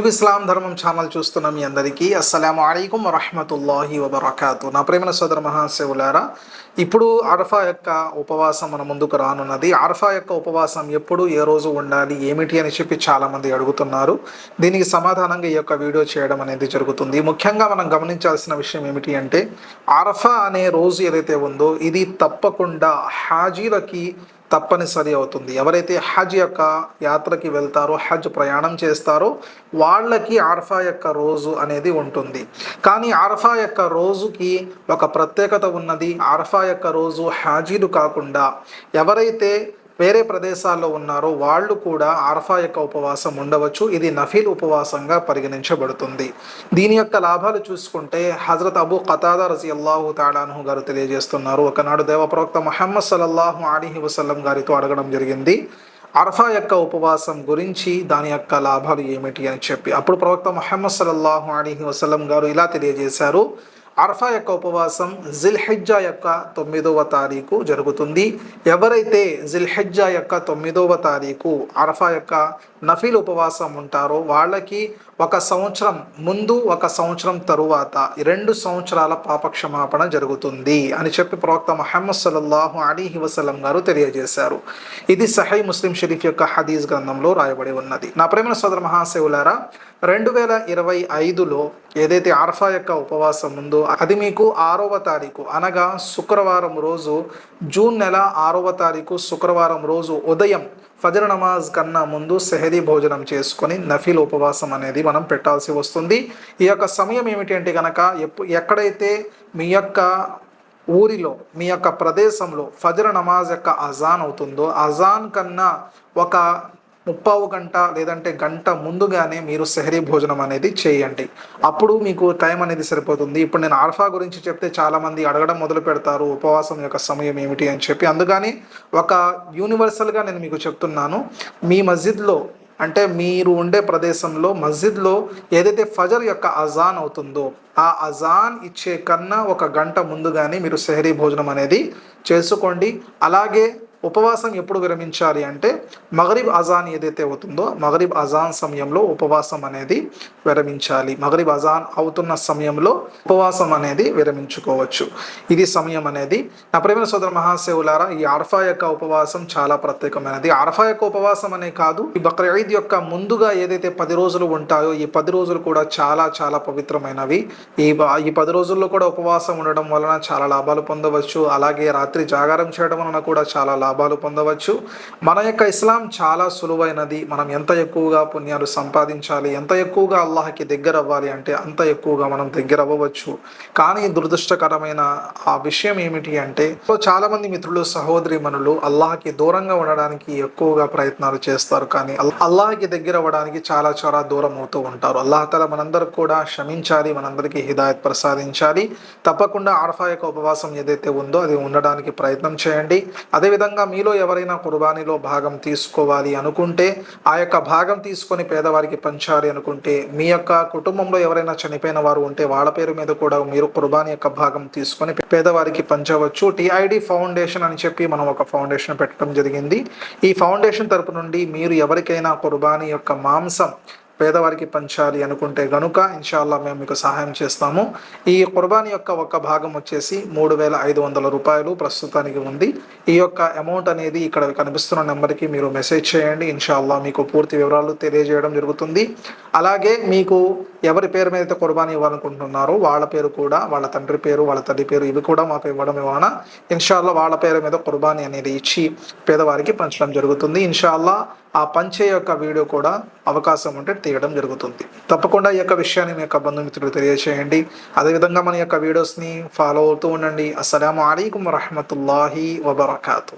తెలుగు ఇస్లాం ధర్మం ఛానల్ చూస్తున్న మీ అందరికీ అస్సలం అయికం వరహమతుల్లాహి వబర్కాతు. నా ప్రేమ సోదర మహాశివులారా ఇప్పుడు అరఫా యొక్క ఉపవాసం మన ముందుకు రానున్నది. అరఫా యొక్క ఉపవాసం ఎప్పుడు ఏ రోజు ఉండాలి ఏమిటి అని చెప్పి చాలామంది అడుగుతున్నారు. దీనికి సమాధానంగా ఈ యొక్క వీడియో చేయడం అనేది జరుగుతుంది. ముఖ్యంగా మనం గమనించాల్సిన విషయం ఏమిటి అంటే అరఫా అనే రోజు ఏదైతే ఉందో ఇది తప్పకుండా హాజీలకి తప్పనిసరి అవుతుంది. ఎవరైతే హజ్ యొక్క యాత్రకి వెళ్తారో హజ్ ప్రయాణం చేస్తారో వాళ్ళకి ఆర్ఫా యొక్క రోజు అనేది ఉంటుంది. కానీ ఆర్ఫా యొక్క రోజుకి ఒక ప్రత్యేకత ఉన్నది. ఆర్ఫా యొక్క రోజు హాజీలు కాకుండా ఎవరైతే వేరే ప్రదేశాల్లో ఉన్నారో వాళ్ళు కూడా ఆర్ఫా యొక్క ఉపవాసం ఉండవచ్చు. ఇది నఫీల్ ఉపవాసంగా పరిగణించబడుతుంది. దీని యొక్క లాభాలు చూసుకుంటే హజరత్ అబు ఖతాదా రజీ అల్లాహు తాడాను గారు తెలియజేస్తున్నారు. ఒకనాడు దేవప్రవక్త మహమ్మద్ సలల్లాహు అలీహి వసల్లం గారితో అడగడం జరిగింది అర్ఫా యొక్క ఉపవాసం గురించి దాని యొక్క లాభాలు ఏమిటి? అని చెప్పి. అప్పుడు ప్రవక్త మహమ్మద్ సల్లల్లాహు అలీహి వసలం గారు ఇలా తెలియజేశారు అర్ఫా యొక్క ఉపవాసం జిల్హెజ్జా యొక్క తొమ్మిదవ తారీఖు జరుగుతుంది. ఎవరైతే జిల్హెజ్జా యొక్క తొమ్మిదవ తారీఖు అర్ఫా యొక్క నఫీల్ ఉపవాసం ఉంటారో వాళ్ళకి ఒక సంవత్సరం ముందు ఒక సంవత్సరం తరువాత రెండు సంవత్సరాల పాపక్షమాపణ జరుగుతుంది అని చెప్పి ప్రవక్త మహమ్మద్ సల్లల్లాహు అలీహి వసలం గారు తెలియజేశారు. ఇది సహై ముస్లిం షరీఫ్ యొక్క హదీజ్ గ్రంథంలో రాయబడి ఉన్నది. నా ప్రేమ సోదర మహాశివులారా రెండు వేల ఇరవై ఐదులో ఏదైతే ఆర్ఫా యొక్క ఉపవాసం ఉందో అది మీకు ఆరవ తారీఖు అనగా శుక్రవారం రోజు జూన్ నెల ఆరవ తారీఖు శుక్రవారం రోజు ఉదయం ఫజర్ నమాజ్ కన్నా ముందు సెహరీ భోజనం చేసుకొని నఫీల్ ఉపవాసం అనేది మనం పెట్టాల్సి వస్తుంది. ఈ యొక్క సమయం ఏమిటి అంటే కనుక ఎప్పు ఎక్కడైతే మీ యొక్క ఊరిలో మీ యొక్క ప్రదేశంలో ఫజర్ నమాజ్ యొక్క అజాన్ అవుతుందో అజాన్ కన్నా ఒక ముప్పావు గంట లేదంటే గంట ముందుగానే మీరు సెహరీ భోజనం అనేది చేయండి. అప్పుడు మీకు టైం అనేది సరిపోతుంది. ఇప్పుడు నేను ఆల్ఫా గురించి చెప్తే చాలామంది అడగడం మొదలు పెడతారు. ఉపవాసం యొక్క సమయం ఏమిటి అని చెప్పి. అందుకని ఒక యూనివర్సల్గా నేను మీకు చెప్తున్నాను. మీ మస్జిద్లో అంటే మీరు ఉండే ప్రదేశంలో మస్జిద్లో ఏదైతే ఫజర్ యొక్క అజాన్ అవుతుందో ఆ అజాన్ ఇచ్చే కన్నా ఒక గంట ముందుగానే మీరు సెహరీ భోజనం అనేది చేసుకోండి. అలాగే ఉపవాసం ఎప్పుడు విరమించాలి అంటే మగరిబ్ అజాన్ ఏదైతే అవుతుందో మగరిబ్ అజాన్ సమయంలో ఉపవాసం అనేది విరమించాలి. మగరిబ్ అజాన్ అవుతున్న సమయంలో ఉపవాసం అనేది విరమించుకోవచ్చు. ఇది సమయం అనేది. నా ప్రేమ సోదర మహాసేవులారా ఈ ఆర్ఫా యొక్క ఉపవాసం చాలా ప్రత్యేకమైనది. ఆర్ఫా యొక్క ఉపవాసం అనే కాదు ఈ బక్రీద్ యొక్క ముందుగా ఏదైతే పది రోజులు ఉంటాయో ఈ పది రోజులు కూడా చాలా చాలా పవిత్రమైనవి. ఈ ఈ పది రోజుల్లో కూడా ఉపవాసం ఉండడం వలన చాలా లాభాలు పొందవచ్చు. అలాగే రాత్రి జాగారం చేయడం వలన కూడా చాలా లాభాలు పొందవచ్చు. మన యొక్క ఇస్లాం చాలా సులువైనది. మనం ఎంత ఎక్కువగా పుణ్యాలు సంపాదించాలి ఎంత ఎక్కువగా అల్లాహకి దగ్గర అవ్వాలి అంటే అంత ఎక్కువగా మనం దగ్గర అవ్వవచ్చు కానీ దురదృష్టకరమైన ఆ విషయం ఏమిటి అంటే చాలా మంది మిత్రులు సహోదరి మనులు అల్లాహకి దూరంగా ఉండడానికి ఎక్కువగా ప్రయత్నాలు చేస్తారు. కానీ అల్లాహకి దగ్గర అవ్వడానికి చాలా చాలా దూరం అవుతూ ఉంటారు. అల్లాహతల మనందరికి కూడా క్షమించాలి మనందరికీ హిదాయత్ ప్రసాదించాలి. తప్పకుండా ఆర్ఫా యొక్క ఉపవాసం ఏదైతే ఉందో అది ఉండడానికి ప్రయత్నం చేయండి. అదేవిధంగా మీలో ఎవరైనా కుర్బానీలో భాగం తీసుకోవాలి అనుకుంటే ఆ యొక్క భాగం తీసుకొని పేదవారికి పంచాలి అనుకుంటే మీ యొక్క కుటుంబంలో ఎవరైనా చనిపోయిన వారు ఉంటే వాళ్ళ పేరు మీద కూడా మీరు కుర్బానీ యొక్క భాగం తీసుకొని పేదవారికి పంచవచ్చు. టిఐడి ఫౌండేషన్ అని చెప్పి మనం ఒక ఫౌండేషన్ పెట్టడం జరిగింది. ఈ ఫౌండేషన్ తరపు నుండి మీరు ఎవరికైనా కుర్బానీ యొక్క మాంసం పేదవారికి పంచాలి అనుకుంటే గనుక ఇన్షాల్లా మేము మీకు సహాయం చేస్తాము. ఈ కుర్బానీ యొక్క ఒక భాగం వచ్చేసి మూడు వేల ఐదు వందల రూపాయలు ప్రస్తుతానికి ఉంది. ఈ యొక్క అమౌంట్ అనేది ఇక్కడ కనిపిస్తున్న నెంబర్కి మీరు మెసేజ్ చేయండి. ఇన్షాల్లా మీకు పూర్తి వివరాలు తెలియజేయడం జరుగుతుంది. అలాగే మీకు ఎవరి పేరు మీద అయితే కుర్బానీ ఇవ్వాలనుకుంటున్నారో వాళ్ళ పేరు కూడా వాళ్ళ తండ్రి పేరు వాళ్ళ తల్లి పేరు ఇవి కూడా మాకు ఇవ్వడం ఇవ్వన ఇన్షాల్లా వాళ్ళ పేరు మీద కుర్బానీ అనేది ఇచ్చి పేదవారికి పంచడం జరుగుతుంది. ఇన్షాల్లా ఆ పంచే యొక్క వీడియో కూడా అవకాశం ఉంటే తీయడం జరుగుతుంది. తప్పకుండా ఈ యొక్క విషయాన్ని మీ యొక్క బంధుమిత్రులు తెలియజేయండి. అదేవిధంగా మన యొక్క వీడియోస్ని ఫాలో అవుతూ ఉండండి. అస్సలం అయికం వరహమతుల్లాహి వబర్కాతూ.